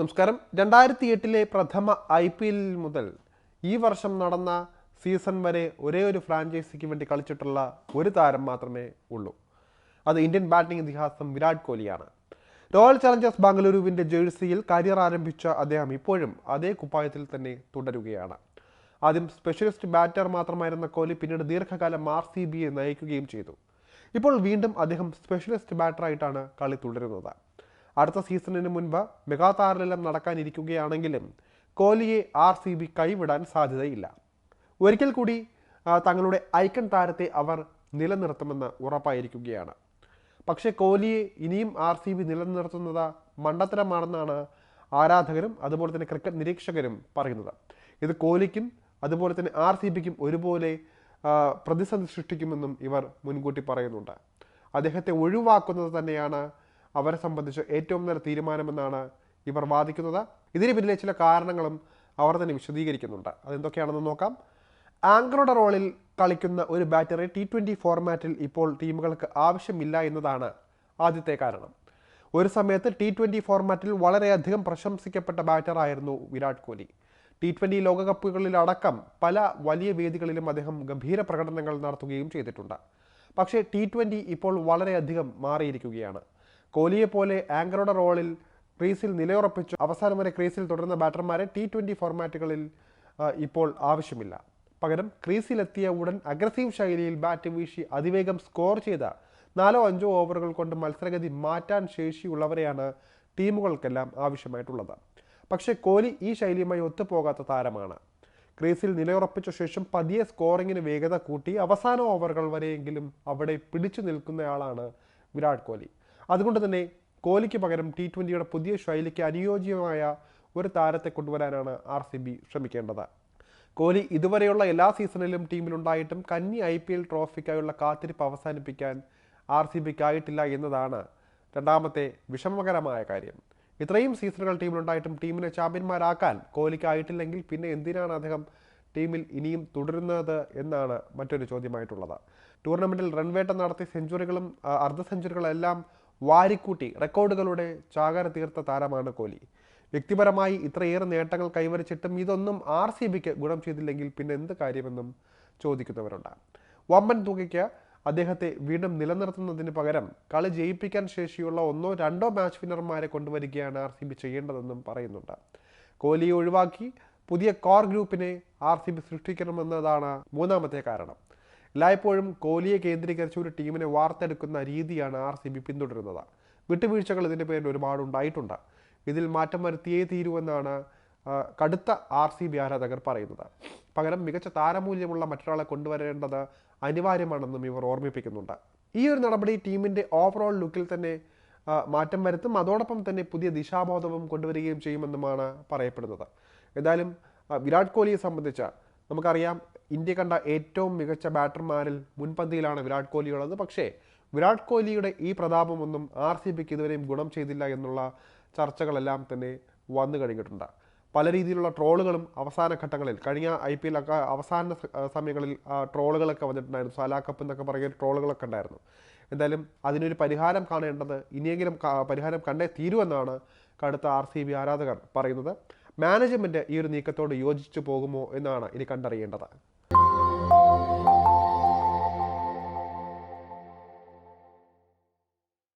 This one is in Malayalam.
നമസ്കാരം. രണ്ടായിരത്തി എട്ടിലെ പ്രഥമ ഐ പി എൽ മുതൽ ഈ വർഷം നടന്ന സീസൺ വരെ ഒരേ ഒരു ഫ്രാഞ്ചൈസിക്ക് വേണ്ടി കളിച്ചിട്ടുള്ള ഒരു താരം മാത്രമേ ഉള്ളൂ. അത് ഇന്ത്യൻ ബാറ്റിംഗ് ഇതിഹാസം വിരാട് കോഹ്ലിയാണ്. റോയൽ ചലഞ്ചേഴ്സ് ബാംഗ്ലൂരുവിന്റെ ജേഴ്സിയിൽ കരിയർ ആരംഭിച്ച അദ്ദേഹം ഇപ്പോഴും അതേ കുപ്പായത്തിൽ തന്നെ തുടരുകയാണ്. ആദ്യം സ്പെഷ്യലിസ്റ്റ് ബാറ്റർ മാത്രമായിരുന്ന കോഹ്ലി പിന്നീട് ദീർഘകാലം ആർ സി ബിയെ നയിക്കുകയും ചെയ്തു. ഇപ്പോൾ വീണ്ടും അദ്ദേഹം സ്പെഷ്യലിസ്റ്റ് ബാറ്ററായിട്ടാണ് കളി തുടരുന്നത്. അടുത്ത സീസണിന് മുൻപ് മെഗാതാരലെല്ലാം നടക്കാനിരിക്കുകയാണെങ്കിലും കോഹ്ലിയെ ആർ സി ബി കൈവിടാൻ സാധ്യതയില്ല. ഒരിക്കൽ കൂടി തങ്ങളുടെ ഐക്കൺ താരത്തെ അവർ നിലനിർത്തുമെന്ന് ഉറപ്പായിരിക്കുകയാണ്. പക്ഷേ കോഹ്ലിയെ ഇനിയും ആർ സി ബി നിലനിർത്തുന്നത് മണ്ടത്തരമാണെന്നാണ് ആരാധകരും അതുപോലെ തന്നെ ക്രിക്കറ്റ് നിരീക്ഷകരും പറയുന്നത്. ഇത് കോഹ്ലിക്കും അതുപോലെ തന്നെ ആർ സി ബിക്കും ഒരുപോലെ പ്രതിസന്ധി സൃഷ്ടിക്കുമെന്നും ഇവർ മുൻകൂട്ടി പറയുന്നുണ്ട്. അദ്ദേഹത്തെ ഒഴിവാക്കുന്നത് തന്നെയാണ് അവരെ സംബന്ധിച്ച് ഏറ്റവും നല്ല തീരുമാനമെന്നാണ് ഇവർ വാദിക്കുന്നത്. ഇതിന് പിന്നിലെ ചില കാരണങ്ങളും അവർ തന്നെ വിശദീകരിക്കുന്നുണ്ട്. അതെന്തൊക്കെയാണെന്ന് നോക്കാം. ആങ്കറുടെ റോളിൽ കളിക്കുന്ന ഒരു ബാറ്ററി ടി ട്വന്റി ഫോർമാറ്റിൽ ഇപ്പോൾ ടീമുകൾക്ക് ആവശ്യമില്ല എന്നതാണ് ആദ്യത്തെ കാരണം. ഒരു സമയത്ത് ടി ട്വന്റി ഫോർമാറ്റിൽ വളരെയധികം പ്രശംസിക്കപ്പെട്ട ബാറ്ററായിരുന്നു വിരാട് കോഹ്ലി ടി ട്വന്റി ലോകകപ്പുകളിലടക്കം പല വലിയ വേദികളിലും അദ്ദേഹം ഗംഭീര പ്രകടനങ്ങൾ നടത്തുകയും ചെയ്തിട്ടുണ്ട്. പക്ഷേ ടി ട്വന്റി ഇപ്പോൾ വളരെയധികം മാറിയിരിക്കുകയാണ്. കോഹ്ലിയെ പോലെ ആങ്കറുടെ റോളിൽ ക്രീസിൽ നിലയുറപ്പിച്ചു. അവസാനം വരെ ക്രീസിൽ തുടരുന്ന ബാറ്റർമാരെ ടി ട്വന്റി ഫോർമാറ്റുകളിൽ ഇപ്പോൾ ആവശ്യമില്ല. പകരം ക്രീസിലെത്തിയ ഉടൻ അഗ്രസീവ് ശൈലിയിൽ ബാറ്റ് വീശി അതിവേഗം സ്കോർ ചെയ്ത നാലോ അഞ്ചോ ഓവറുകൾ കൊണ്ട് മത്സരഗതി മാറ്റാൻ ശേഷിയുള്ളവരെയാണ് ടീമുകൾക്കെല്ലാം ആവശ്യമായിട്ടുള്ളത്. പക്ഷേ കോഹ്ലി ഈ ശൈലിയുമായി ഒത്തുപോകാത്ത താരമാണ്. ക്രീസിൽ നിലയുറപ്പിച്ച ശേഷം പതിയെ സ്കോറിങ്ങിന് വേഗത കൂട്ടി അവസാന ഓവറുകൾ വരെയെങ്കിലും അവിടെ പിടിച്ചു നിൽക്കുന്നയാളാണ് വിരാട് കോഹ്ലി അതുകൊണ്ട് തന്നെ കോഹ്ലിക്ക് പകരം ടി ട്വന്റിയുടെ പുതിയ ശൈലിക്ക് അനുയോജ്യമായ ഒരു താരത്തെ കൊണ്ടുവരാനാണ് ആർ സി ബി ശ്രമിക്കേണ്ടത്. കോഹ്ലി ഇതുവരെയുള്ള എല്ലാ സീസണിലും ടീമിലുണ്ടായിട്ടും കന്നി ഐ പി എൽ ട്രോഫിക്കായുള്ള കാത്തിരിപ്പ് അവസാനിപ്പിക്കാൻ ആർ സി ബിക്ക് ആയിട്ടില്ല എന്നതാണ് രണ്ടാമത്തെ വിഷമകരമായ കാര്യം. ഇത്രയും സീസണുകൾ ടീമിലുണ്ടായിട്ടും ടീമിനെ ചാമ്പ്യന്മാരാക്കാൻ കോഹ്ലിക്കായിട്ടില്ലെങ്കിൽ പിന്നെ എന്തിനാണ് അദ്ദേഹം ടീമിൽ ഇനിയും തുടരുന്നത് എന്നാണ് മറ്റൊരു ചോദ്യമായിട്ടുള്ളത്. ടൂർണമെന്റിൽ റൺവേട്ട നടത്തിയ സെഞ്ചുറികളും അർദ്ധ സെഞ്ചുറികളെല്ലാം വാരിക്കൂട്ടി റെക്കോർഡുകളുടെ ചാകര തീർത്ത താരമാണ് കോഹ്ലി. വ്യക്തിപരമായി ഇത്രയേറെ നേട്ടങ്ങൾ കൈവരിച്ചിട്ടും ഇതൊന്നും ആർ സി ബിക്ക് ഗുണം ചെയ്തില്ലെങ്കിൽ പിന്നെ എന്ത് കാര്യമെന്നും ചോദിക്കുന്നവരുണ്ട്. വമ്പൻ തുകയ്ക്ക് അദ്ദേഹത്തെ വീണ്ടും നിലനിർത്തുന്നതിന് പകരം കളി ജയിപ്പിക്കാൻ ശേഷിയുള്ള ഒന്നോ രണ്ടോ മാച്ച് വിന്നർമാരെ കൊണ്ടുവരികയാണ് ആർ സി ബി ചെയ്യേണ്ടതെന്നും പറയുന്നുണ്ട്. കോഹ്ലിയെ ഒഴിവാക്കി പുതിയ കോർ ഗ്രൂപ്പിനെ ആർ സി ബി സൃഷ്ടിക്കണമെന്നതാണ് മൂന്നാമത്തെ കാരണം. എല്ലായ്പ്പോഴും കോഹ്ലിയെ കേന്ദ്രീകരിച്ച് ഒരു ടീമിനെ വാർത്തെടുക്കുന്ന രീതിയാണ് ആർ സി ബി പിന്തുടരുന്നത്. വിട്ടുവീഴ്ചകൾ ഇതിന്റെ പേരിൽ ഒരുപാട് ഉണ്ടായിട്ടുണ്ട്. ഇതിൽ മാറ്റം വരുത്തിയേ തീരുവെന്നാണ് കടുത്ത ആർ സി ബി ആരാധകർ പറയുന്നത്. പകരം മികച്ച താരമൂല്യമുള്ള മറ്റൊരാളെ കൊണ്ടുവരേണ്ടത് അനിവാര്യമാണെന്നും ഇവർ ഓർമ്മിപ്പിക്കുന്നുണ്ട്. ഈ ഒരു നടപടി ടീമിന്റെ ഓവറോൾ ലുക്കിൽ തന്നെ മാറ്റം വരുത്തും. അതോടൊപ്പം തന്നെ പുതിയ ദിശാബോധവും കൊണ്ടുവരികയും ചെയ്യുമെന്നുമാണ് പറയപ്പെടുന്നത്. എന്തായാലും വിരാട് കോഹ്ലിയെ സംബന്ധിച്ച് നമുക്കറിയാം ഇന്ത്യ കണ്ട ഏറ്റവും മികച്ച ബാറ്റർമാരിൽ മുൻപന്തിയിലാണ് വിരാട് കോഹ്ലി ഉള്ളത്. പക്ഷേ വിരാട് കോഹ്ലിയുടെ ഈ പ്രതാപമൊന്നും ആർ സി ബിക്ക് ഇതുവരെയും ഗുണം ചെയ്തില്ല എന്നുള്ള ചർച്ചകളെല്ലാം തന്നെ വന്നു കഴിഞ്ഞിട്ടുണ്ട്. പല രീതിയിലുള്ള ട്രോളുകളും അവസാന ഘട്ടങ്ങളിൽ കഴിഞ്ഞ ഐ പി എല്ലൊക്കെ അവസാന സമയങ്ങളിൽ ട്രോളുകളൊക്കെ വന്നിട്ടുണ്ടായിരുന്നു. സലാ കപ്പ് എന്നൊക്കെ പറയുന്ന ട്രോളുകളൊക്കെ ഉണ്ടായിരുന്നു. എന്തായാലും അതിനൊരു പരിഹാരം കാണേണ്ടത് ഇനിയെങ്കിലും പരിഹാരം കണ്ടേ തീരുമെന്നാണ് കടുത്ത ആർ സി ബി ആരാധകർ പറയുന്നത്. മാനേജ്മെന്റ് ഈ ഒരു നീക്കത്തോട് യോജിച്ചു പോകുമോ എന്നാണ് ഇനി കണ്ടറിയേണ്ടത്.